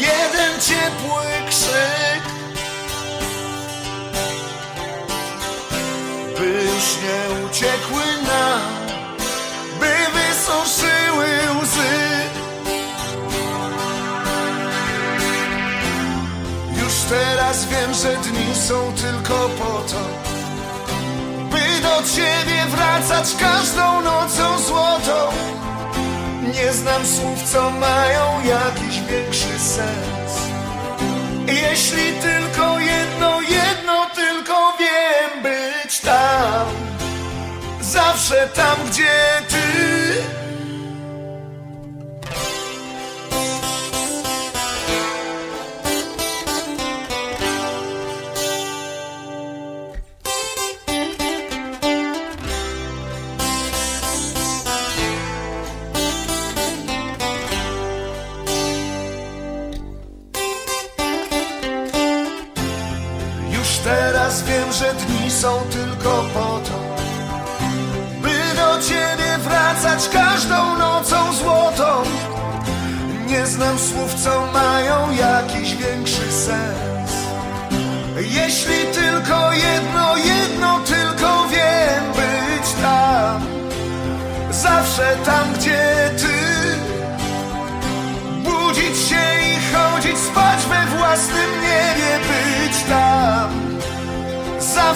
jeden ciepły krzyk. By już nie uciekły nam, by wysuszyły łzy. Już teraz wiem, że dni są tylko po to, by do ciebie wracać każdą nocą złotą. Nie znam słów, co mają jakiś większy sens. Jeśli tylko jedno, jedno tylko wiem być tam, zawsze tam, gdzie ty. Teraz wiem, że dni są tylko po to, by do ciebie wracać każdą nocą złotą. Nie znam słów, co mają jakiś większy sens. Jeśli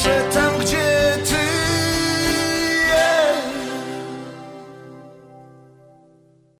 Shut tam